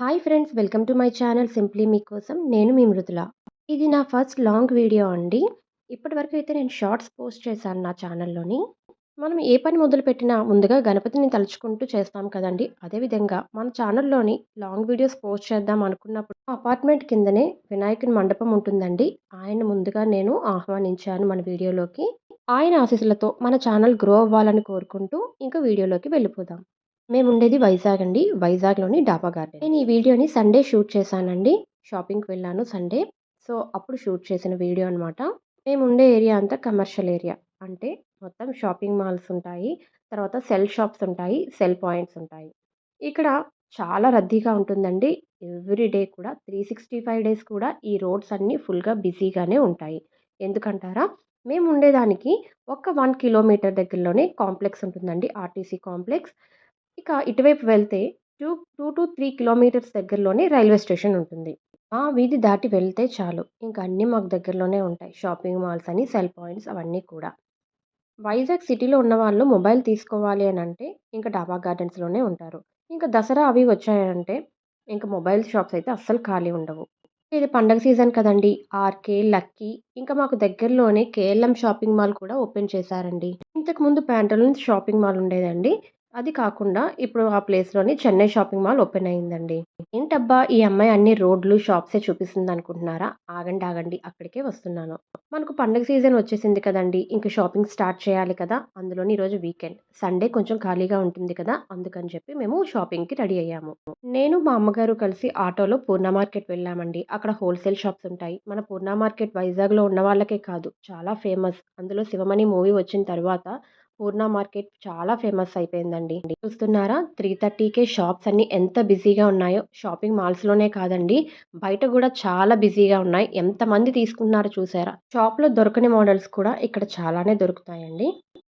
Hi friends welcome to my channel simply మీకోసం నేను మీ మృదుల ఇది నా ఫస్ట్ లాంగ్ వీడియో అండి ఇప్పటివరకు అయితే నేను షార్ట్స్ పోస్ట్ చేశాను నా ఛానల్లోని మనం ఏ పని మొదలుపెట్టినా ముందుగా గణపతిని తలుచుకుంటూ చేస్తాం కదండి. అదేవిధంగా మన ఛానల్లోని లాంగ్ వీడియోస్ పోస్ట్ చేద్దాం అనుకున్నప్పుడు అపార్ట్మెంట్ కిందనే వినాయకుని మండపం ఉంటుందండి. ఆయన ముందుగా నేను ఆహ్వానించాను మన వీడియోలోకి ఆయన ఆశీస్సులతో మన ఛానల్ గ్రో అవ్వాలని కోరుకుంటూ ఇంకా వీడియోలోకి వెళ్ళిపోదాం. మేము ఉండేది వైజాగ్ అండి. వైజాగ్లోని డాబా గార్డెన్. నేను ఈ వీడియోని సండే షూట్ చేశానండి. షాపింగ్కి వెళ్ళాను సండే. సో అప్పుడు షూట్ చేసిన వీడియో అనమాట మేము ఉండే ఏరియా అంతా కమర్షియల్ ఏరియా. అంటే మొత్తం షాపింగ్ మాల్స్ ఉంటాయి. తర్వాత సెల్ షాప్స్ ఉంటాయి. సెల్ పాయింట్స్ ఉంటాయి. ఇక్కడ చాలా రద్దీగా ఉంటుందండి. ఎవ్రీ డే కూడా త్రీ సిక్స్టీ ఫైవ్ డేస్ కూడా ఈ రోడ్స్ అన్నీ ఫుల్గా బిజీగానే ఉంటాయి. ఎందుకంటారా? మేము ఉండేదానికి ఒక వన్ కిలోమీటర్ దగ్గరలోనే కాంప్లెక్స్ ఉంటుందండి. RTC complex. ఇక ఇటువైపు వెళ్తే two two to three kilometres దగ్గరలోనే రైల్వే స్టేషన్ ఉంటుంది. ఆ వీధి దాటి వెళ్తే చాలు. ఇంకా అన్నీ మాకు దగ్గరలోనే ఉంటాయి. షాపింగ్ మాల్స్ అని సెల్ పాయింట్స్ అవన్నీ కూడా. వైజాగ్ సిటీలో ఉన్న వాళ్ళు మొబైల్ తీసుకోవాలి అని అంటే ఇంకా డాబా గార్డెన్స్లోనే ఉంటారు. ఇంకా దసరా అవి వచ్చాయంటే ఇంకా మొబైల్ షాప్స్ అయితే అస్సలు ఖాళీ ఉండవు. ఇది పండగ సీజన్ కదండి. ఆర్కే లక్కీ ఇంకా మాకు దగ్గరలోనే కేఎల్ఎం షాపింగ్ మాల్ కూడా ఓపెన్ చేశారండి. ఇంతకుముందు ప్యాంటలూన్స్ షాపింగ్ మాల్ ఉండేదండి. అది కాకుండా ఇప్పుడు ఆ ప్లేస్లోని చెన్నై షాపింగ్ మాల్ ఓపెన్ అయిందండి. ఏంటబ్బా ఈ అమ్మాయి అన్ని రోడ్లు షాప్సే చూపిస్తుంది అనుకుంటున్నారా ఆగండి ఆగండి అక్కడికే వస్తున్నాను. మనకు పండగ సీజన్ వచ్చేసింది కదండి ఇంకా షాపింగ్ స్టార్ట్ చేయాలి కదా అందులోని ఈరోజు వీకెండ్. సండే కొంచెం ఖాళీగా ఉంటుంది కదా అందుకని చెప్పి మేము షాపింగ్కి రెడీ అయ్యాము. నేను మా అమ్మగారు కలిసి ఆటోలో పూర్ణ మార్కెట్ వెళ్ళామండి. అక్కడ హోల్సేల్ షాప్స్ ఉంటాయి. మన పూర్ణ మార్కెట్ వైజాగ్లో ఉన్న వాళ్ళకే కాదు చాలా ఫేమస్. అందులో శివమణి మూవీ వచ్చిన తర్వాత పూర్ణ మార్కెట్ చాలా ఫేమస్ అయిపోయిందండి. చూస్తున్నారా? త్రీ థర్టీకే షాప్స్ అన్ని ఎంత బిజీగా ఉన్నాయో. షాపింగ్ మాల్స్లోనే కాదండి. బయట కూడా చాలా బిజీగా ఉన్నాయి. ఎంతమంది తీసుకుంటున్నారో చూసారా? షాప్లో దొరకని మోడల్స్ కూడా ఇక్కడ చాలానే దొరుకుతాయండి.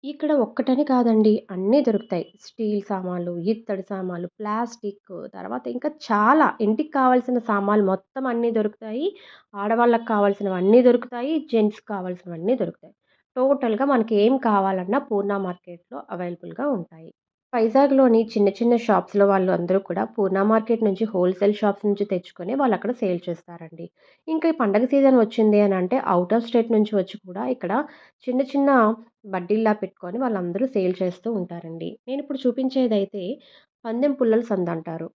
ఇక్కడ ఒక్కటని కాదండి. అన్నీ దొరుకుతాయి. స్టీల్ సామాన్లు ఇత్తడి సామాన్లు ప్లాస్టిక్ తర్వాత ఇంకా చాలా ఇంటికి కావాల్సిన సామాన్లు మొత్తం అన్నీ దొరుకుతాయి. ఆడవాళ్ళకి కావాల్సినవన్నీ దొరుకుతాయి. జెంట్స్ కావాల్సినవన్నీ దొరుకుతాయి. టోటల్గా మనకి ఏం కావాలన్నా పూర్ణ మార్కెట్లో అవైలబుల్గా ఉంటాయి. వైజాగ్లోని చిన్న చిన్న షాప్స్లో వాళ్ళు అందరూ కూడా పూర్ణ మార్కెట్ నుంచి హోల్సేల్ షాప్స్ నుంచి తెచ్చుకొని వాళ్ళు అక్కడ సేల్ చేస్తారండి. ఇంకా ఈ పండగ సీజన్ వచ్చింది అని అంటే అవుట్ ఆఫ్ స్టేట్ నుంచి వచ్చి కూడా ఇక్కడ చిన్న చిన్న బడ్డీల్లా పెట్టుకొని వాళ్ళందరూ సేల్ చేస్తూ ఉంటారండి. నేను ఇప్పుడు చూపించేది అయితే పందెం పుల్లల సంద అంటారు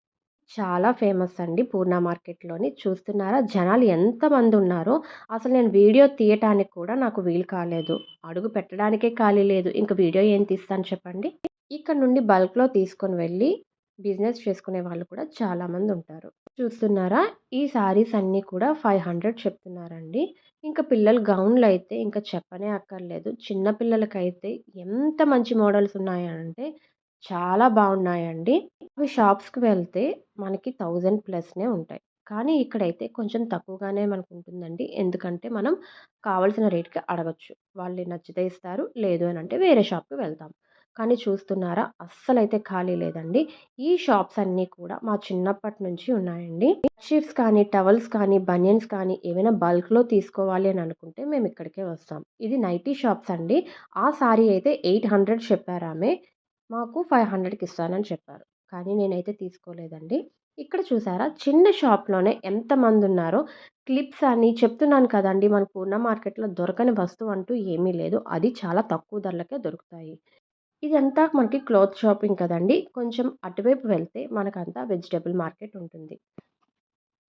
చాలా ఫేమస్ అండి పూర్ణ మార్కెట్లోని. చూస్తున్నారా? జనాలు ఎంతమంది ఉన్నారో? అసలు నేను వీడియో తీయటానికి కూడా నాకు వీలు కాలేదు. అడుగు పెట్టడానికే ఖాళీ లేదు. ఇంకా వీడియో ఏం తీస్తాను చెప్పండి? ఇక్కడ నుండి బల్క్లో తీసుకొని వెళ్ళి బిజినెస్ చేసుకునే వాళ్ళు కూడా చాలామంది ఉంటారు. చూస్తున్నారా? ఈ శారీస్ అన్నీ కూడా ఫైవ్ హండ్రెడ్ చెప్తున్నారండి. ఇంకా పిల్లల గౌన్లు అయితే ఇంకా చెప్పనే అక్కర్లేదు. చిన్న పిల్లలకైతే ఎంత మంచి మోడల్స్ ఉన్నాయంటే చాలా బాగున్నాయండి. అవి షాప్స్కి వెళ్తే మనకి థౌజండ్ ప్లస్నే ఉంటాయి. కానీ ఇక్కడైతే కొంచెం తక్కువగానే మనకు ఉంటుందండి ఎందుకంటే మనం కావాల్సిన రేట్కి అడగచ్చు. వాళ్ళు నచ్చితే ఇస్తారు లేదు అని అంటే వేరే షాప్కి వెళ్తాం. కానీ చూస్తున్నారా? అస్సలైతే ఖాళీ లేదండి. ఈ షాప్స్ అన్నీ కూడా మా చిన్నప్పటి నుంచి ఉన్నాయండి. షీప్స్ కానీ టవల్స్ కానీ బనియన్స్ కానీ ఏమైనా బల్క్లో తీసుకోవాలి అని అనుకుంటే మేము ఇక్కడికే వస్తాం. ఇది నైటీ షాప్స్ అండి. ఆ సారీ అయితే ఎయిట్ హండ్రెడ్ చెప్పారామే మాకు ఫైవ్ హండ్రెడ్కి ఇస్తానని చెప్పారు. కానీ నేనైతే తీసుకోలేదండి. ఇక్కడ చూసారా? చిన్న షాప్లోనే ఎంతమంది ఉన్నారో క్లిప్స్ అని చెప్తున్నాను కదండి మన పూర్ణ మార్కెట్లో దొరకని వస్తువు అంటూ ఏమీ లేదు. అది చాలా తక్కువ ధరలకే దొరుకుతాయి. ఇదంతా మనకి క్లోత్ షాపింగ్ కదండి. కొంచెం అటువైపు వెళ్తే మనకంతా వెజిటేబుల్ మార్కెట్ ఉంటుంది.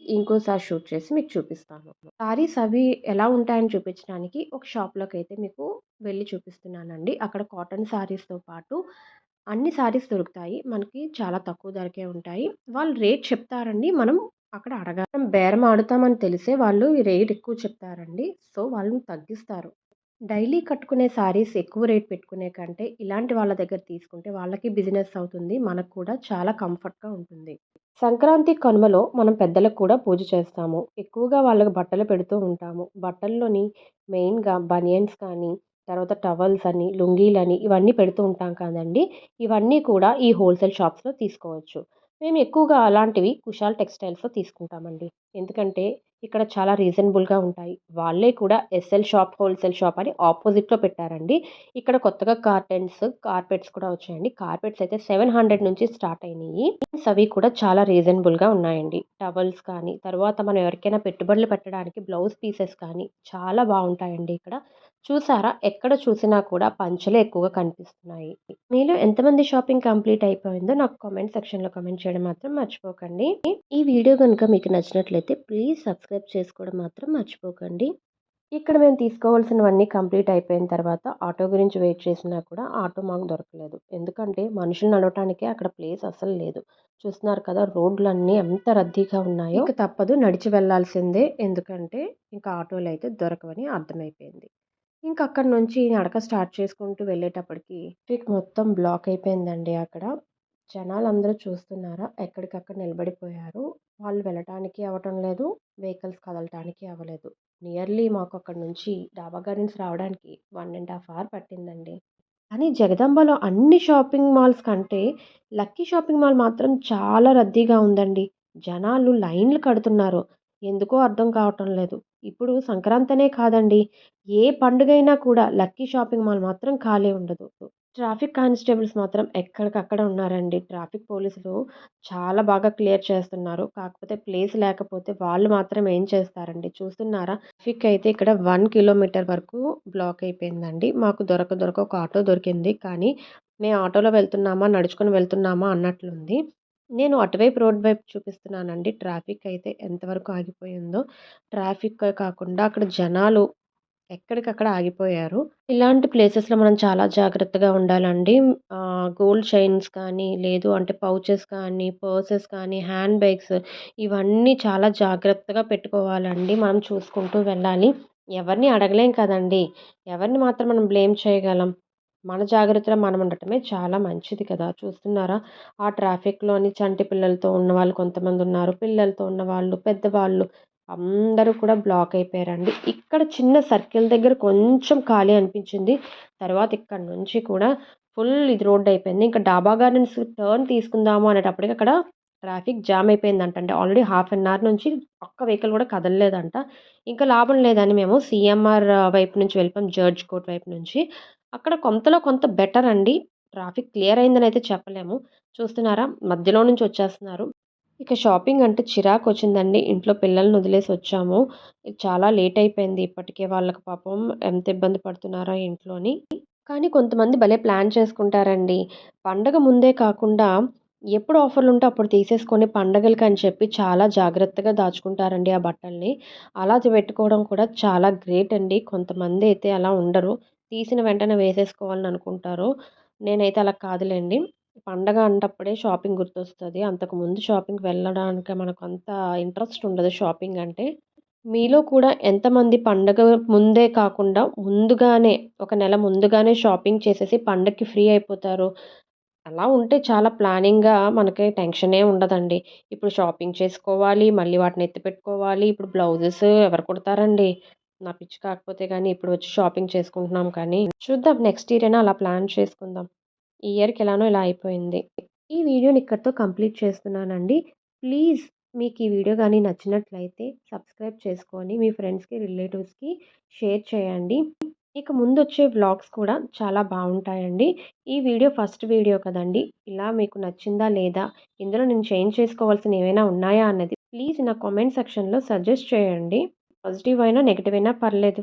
ఇంకోసారి షూట్ చేసి మీకు చూపిస్తాను. సారీస్ అవి ఎలా ఉంటాయని చూపించడానికి ఒక షాప్లోకి అయితే మీకు వెళ్ళి చూపిస్తున్నానండి. అక్కడ కాటన్ సారీస్తో పాటు అన్ని శారీస్ దొరుకుతాయి. మనకి చాలా తక్కువ ధరకే ఉంటాయి. వాళ్ళు రేట్ చెప్తారండి. మనం అక్కడ అడగాలి. బేరం ఆడుతామని తెలిసే వాళ్ళు రేట్ ఎక్కువ చెప్తారండి. సో వాళ్ళని తగ్గిస్తారు. డైలీ కట్టుకునే శారీస్ ఎక్కువ రేట్ పెట్టుకునే కంటే ఇలాంటి వాళ్ళ దగ్గర తీసుకుంటే వాళ్ళకి బిజినెస్ అవుతుంది. మనకు కూడా చాలా కంఫర్ట్గా ఉంటుంది. సంక్రాంతి కనుమలో మనం పెద్దలకు కూడా పూజ చేస్తాము. ఎక్కువగా వాళ్ళకి బట్టలు పెడుతూ ఉంటాము. బట్టల్లోని మెయిన్గా బనియన్స్ కానీ తర్వాత టవల్స్ అని లుంగీలని ఇవన్నీ పెడుతూ ఉంటాం కదండి. ఇవన్నీ కూడా ఈ హోల్సేల్ షాప్స్లో తీసుకోవచ్చు. మేము ఎక్కువగా అలాంటివి కుషాల్ టెక్స్టైల్స్లో తీసుకుంటామండి. ఎందుకంటే ఇక్కడ చాలా రీజనబుల్‌గా ఉంటాయి. వాళ్ళే కూడా ఎస్ఎల్ షాప్, హోల్‌సేల్ షాప్ అని ఆపోజిట్‌లో పెట్టారండి. ఇక్కడ కొత్తగా కార్టెన్స్ కార్పెట్స్ కూడా వచ్చాయండి. కార్పెట్స్ అయితే 700 నుంచి స్టార్ట్ అయినాయి అవి కూడా చాలా రీజనబుల్‌గా ఉన్నాయండి. టవల్స్ కానీ, తర్వాత మనం ఎవరికైనా పెట్టుబడులు పెట్టడానికి బ్లౌజ్ పీసెస్ కానీ చాలా బాగుంటాయండి ఇక్కడ. చూసారా? ఎక్కడ చూసినా కూడా పంచలే ఎక్కువగా కనిపిస్తున్నాయి. మీలో ఎంతమంది షాపింగ్ కంప్లీట్ అయిపోయిందో నాకు కామెంట్ సెక్షన్‌లో కామెంట్ చేయడం మాత్రం మర్చిపోకండి. ఈ వీడియో కనుక మీకు నచ్చినట్లయితే ప్లీజ్ సబ్స్క్రైబ్ చేసుకోవడం మాత్రం మర్చిపోకండి. ఇక్కడ మేము తీసుకోవాల్సినవన్నీ కంప్లీట్ అయిపోయిన తర్వాత ఆటో గురించి వెయిట్ చేసినా కూడా ఆటో మాకు దొరకలేదు. ఎందుకంటే మనుషులు నడవటానికే అక్కడ ప్లేస్ అస్సలు లేదు. చూస్తున్నారు కదా! రోడ్లన్నీ ఎంత రద్దీగా ఉన్నాయో. ఇక తప్పదు నడిచి వెళ్ళాల్సిందే. ఎందుకంటే ఇంకా ఆటోలు అయితే దొరకవని అర్థమైపోయింది. ఇంకా అక్కడి నుంచి నడక స్టార్ట్ చేసుకుంటూ వెళ్ళేటప్పటికి ట్రిక్ మొత్తం బ్లాక్ అయిపోయిందండి అక్కడ. జనాలు అందరూ చూస్తున్నారా? ఎక్కడికక్కడ నిలబడిపోయారు. వాళ్ళు వెళ్ళటానికి అవ్వటం లేదు. వెహికల్స్ కదలటానికి అవ్వలేదు. నియర్లీ మాకు అక్కడి నుంచి డాబా గార్డెన్స్ రావడానికి వన్ అండ్ హాఫ్ అవర్ పట్టిందండి. కానీ జగదంబలో అన్ని షాపింగ్ మాల్స్ కంటే లక్కీ షాపింగ్ మాల్ మాత్రం చాలా రద్దీగా ఉందండి. జనాలు లైన్‌లు కడుతున్నారు. ఎందుకో అర్థం కావటం లేదు. ఇప్పుడు సంక్రాంతనే కాదండి. ఏ పండుగైనా కూడా లక్కీ షాపింగ్ మాల్ మాత్రం ఖాళీ ఉండదు. ట్రాఫిక్ కానిస్టేబుల్స్ మాత్రం ఎక్కడికక్కడ ఉన్నారండి. ట్రాఫిక్ పోలీసులు చాలా బాగా క్లియర్ చేస్తున్నారు. కాకపోతే ప్లేస్ లేకపోతే వాళ్ళు మాత్రం ఏం చేస్తారండి. చూస్తున్నారా? ట్రాఫిక్ అయితే ఇక్కడ 1 కిలోమీటర్ వరకు బ్లాక్ అయిపోయిందండి. మాకు దొరక దొరక ఒక ఆటో దొరికింది. కానీ మేము ఆటోలో వెళ్తున్నామా, నడుచుకొని వెళ్తున్నామా అన్నట్లుంది. నేను అటువైపు రోడ్ వైపు చూపిస్తున్నానండి. ట్రాఫిక్ అయితే ఎంతవరకు ఆగిపోయిందో. ట్రాఫిక్కే కాకుండా అక్కడ జనాలు ఎక్కడికక్కడ ఆగిపోయారు. ఇలాంటి ప్లేసెస్‌లో మనం చాలా జాగ్రత్తగా ఉండాలండి. గోల్డ్ చైన్స్ కానీ, లేదు అంటే పౌచెస్ కానీ, పర్సెస్ కానీ, హ్యాండ్ బ్యాగ్స్ ఇవన్నీ చాలా జాగ్రత్తగా పెట్టుకోవాలండి. మనం చూసుకుంటూ వెళ్ళాలి. ఎవరిని అడగలేం కదండీ! ఎవరిని మాత్రం మనం బ్లేమ్ చేయగలం. మన జాగ్రత్తలో మనం ఉండటమే చాలా మంచిది కదా! చూస్తున్నారా? ఆ ట్రాఫిక్‌లోని చంటి పిల్లలతో ఉన్నవాళ్ళు కొంతమందున్నారు. పిల్లలతో ఉన్నవాళ్ళు, పెద్దవాళ్ళు అందరూ కూడా బ్లాక్ అయిపోయారండి. ఇక్కడ చిన్న సర్కిల్ దగ్గర కొంచెం ఖాళీ అనిపించింది. తర్వాత ఇక్కడి నుంచి కూడా ఫుల్ ఇది రోడ్ అయిపోయింది. ఇంకా డాబా గార్డెన్స్ టర్న్ తీసుకుందాము అనేటప్పటికి అక్కడ ట్రాఫిక్ జామ్ అయిపోయిందంటండి. ఆల్రెడీ హాఫ్ అన్ అవర్ నుంచి ఒక్క వెహికల్ కూడా కదలలేదంట. ఇంకా లాభం లేదని మేము సీఎంఆర్ వైపు నుంచి వెళ్ళిపోయాం. జడ్జ్ కోర్ట్ వైపు నుంచి. అక్కడ కొంతలో కొంత బెటర్ అండి. ట్రాఫిక్ క్లియర్ అయిందని అయితే చెప్పలేము. చూస్తున్నారా? మధ్యలో నుంచి వచ్చేస్తున్నారు. ఇక షాపింగ్ అంటే చిరాకు వచ్చిందండి ఇంట్లో పిల్లల్ని వదిలేసి వచ్చాము. చాలా లేట్ అయిపోయింది ఇప్పటికే. వాళ్ళకి పాపం ఎంత ఇబ్బంది పడుతున్నారో ఇంట్లోని. కానీ కొంతమంది భలే ప్లాన్ చేసుకుంటారండి. పండగ ముందే కాకుండా ఎప్పుడు ఆఫర్లు ఉంటే అప్పుడు తీసేసుకొని పండగలకి అని చెప్పి చాలా జాగ్రత్తగా దాచుకుంటారండి ఆ బట్టల్ని. అలా పెట్టుకోవడం కూడా చాలా గ్రేట్ అండి. కొంతమంది అయితే అలా ఉండరు. తీసిన వెంటనే వేసేసుకోవాలని అనుకుంటారు. నేనైతే అలా కాదులేండి పండగ అంటప్పుడే షాపింగ్ గుర్తొస్తది. అంతకుముందు షాపింగ్‌కి వెళ్ళడానికి మనకు అంత ఇంట్రెస్ట్ ఉండదు షాపింగ్ అంటే. మీలో కూడా ఎంతమంది పండగ ముందే కాకుండా ముందుగానే ఒక నెల ముందుగానే షాపింగ్ చేసేసి పండగకి ఫ్రీ అయిపోతారు? అలా ఉంటే చాలా ప్లానింగ్‌గా మనకి టెన్షనే ఉండదండి. ఇప్పుడు షాపింగ్ చేసుకోవాలి. మళ్ళీ వాటిని ఎత్తిపెట్టుకోవాలి. ఇప్పుడు బ్లౌజెస్ ఎవరు కుడతారండి? నా పిచ్చి కాకపోతే కానీ ఇప్పుడు వచ్చి షాపింగ్ చేసుకుంటున్నాం కానీ. చూద్దాం నెక్స్ట్ ఇయర్ అయినా అలా ప్లాన్ చేసుకుందాం. ఈ ఇయర్‌కి ఎలానో ఇలా అయిపోయింది. ఈ వీడియోని ఇక్కడితో కంప్లీట్ చేస్తున్నానండి. ప్లీజ్ మీకు ఈ వీడియో కానీ నచ్చినట్లయితే సబ్స్క్రైబ్ చేసుకొని మీ ఫ్రెండ్స్‌కి, రిలేటివ్స్‌కి షేర్ చేయండి. ఇక ముందు వచ్చే వ్లాగ్స్ కూడా చాలా బాగుంటాయండి ఈ వీడియో ఫస్ట్ వీడియో కదండి ఇలా మీకు నచ్చిందా లేదా? ఇందులో నేను చేంజ్ చేసుకోవాల్సిన ఏమైనా ఉన్నాయా అన్నది ప్లీజ్ నా కామెంట్ సెక్షన్‌లో సజెస్ట్ చేయండి. పాజిటివ్ అయినా, నెగిటివ్ అయినా పర్లేదు.